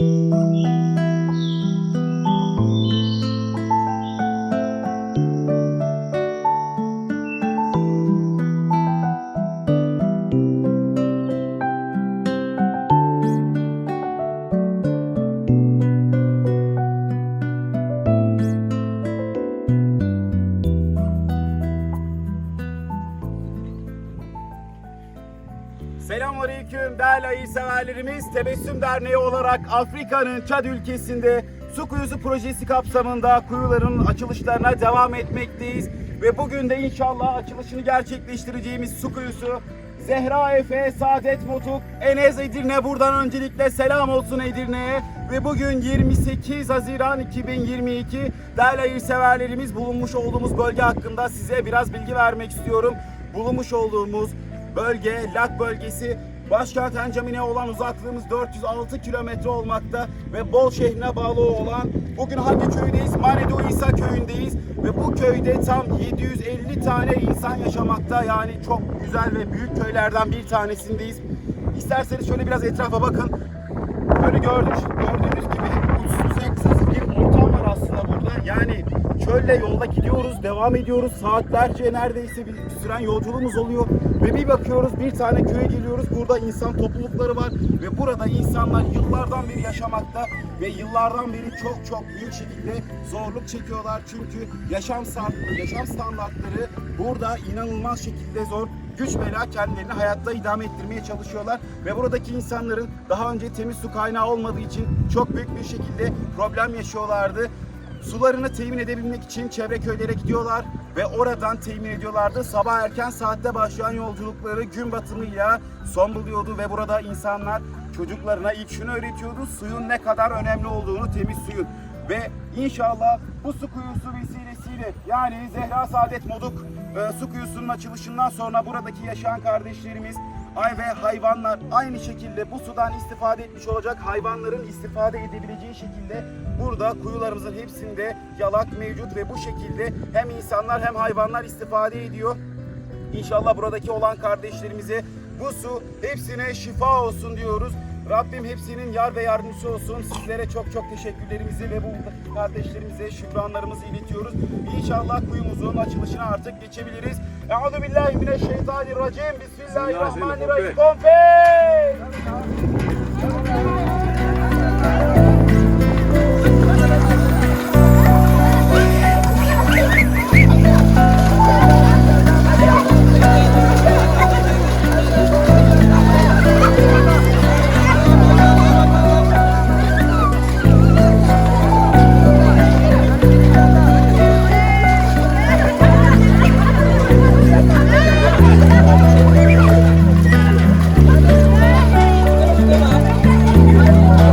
Música Selamünaleyküm değerli ayı severlerimiz. Tebessüm Derneği olarak Afrika'nın Çad ülkesinde su kuyusu projesi kapsamında kuyuların açılışlarına devam etmekteyiz. Ve bugün de inşallah açılışını gerçekleştireceğimiz su kuyusu Zehra Efe, Saadet Motuk, Enes Edirne buradan öncelikle selam olsun Edirne'ye. Ve bugün 28 Haziran 2022 değerli ayı severlerimiz bulunmuş olduğumuz bölge hakkında size biraz bilgi vermek istiyorum. Bulunmuş olduğumuz bölge, Lak bölgesi başkent Encamin'e olan uzaklığımız 406 kilometre olmakta ve Bol şehrine bağlı olan bugün hangi köydeyiz? Manedo İsa köyündeyiz ve bu köyde tam 750 tane insan yaşamakta yani çok güzel ve büyük köylerden bir tanesindeyiz. İsterseniz şöyle biraz etrafa bakın. Böyle gördüğünüz, gördüğünüz gibi uçsuz yaksız bir ortam var aslında burada. Yani çölle yolda gidiyoruz, devam ediyoruz. Saatlerce neredeyse bir süren yolculuğumuz oluyor. Ve bir bakıyoruz bir tane köye geliyoruz. Burada insan toplulukları var. Ve burada insanlar yıllardan beri yaşamakta. Ve yıllardan beri çok çok büyük şekilde zorluk çekiyorlar. Çünkü yaşam, yaşam standartları burada inanılmaz şekilde zor güç bela kendilerini hayatta idame ettirmeye çalışıyorlar ve buradaki insanların daha önce temiz su kaynağı olmadığı için çok büyük bir şekilde problem yaşıyorlardı. Sularını temin edebilmek için çevre köylere gidiyorlar ve oradan temin ediyorlardı. Sabah erken saatte başlayan yolculukları gün batımıyla son buluyordu ve burada insanlar çocuklarına ilk şunu öğretiyordu. Suyun ne kadar önemli olduğunu, temiz suyun. Ve inşallah bu su kuyusu vesilesiyle yani Zehra Saadet Moduk e, su kuyusunun açılışından sonra buradaki yaşayan kardeşlerimiz ay ve hayvanlar aynı şekilde bu sudan istifade etmiş olacak hayvanların istifade edebileceği şekilde burada kuyularımızın hepsinde yalak mevcut ve bu şekilde hem insanlar hem hayvanlar istifade ediyor. İnşallah buradaki olan kardeşlerimize bu su hepsine şifa olsun diyoruz. Rabbim hepsinin yar ve yardımcısı olsun. Sizlere çok çok teşekkürlerimizi ve bu kardeşlerimize şükranlarımızı iletiyoruz. İnşallah kuyumuzun açılışına artık geçebiliriz. Euzu billahi mineşşeytanirracim. Bismillahirrahmanirrahim. Konfet!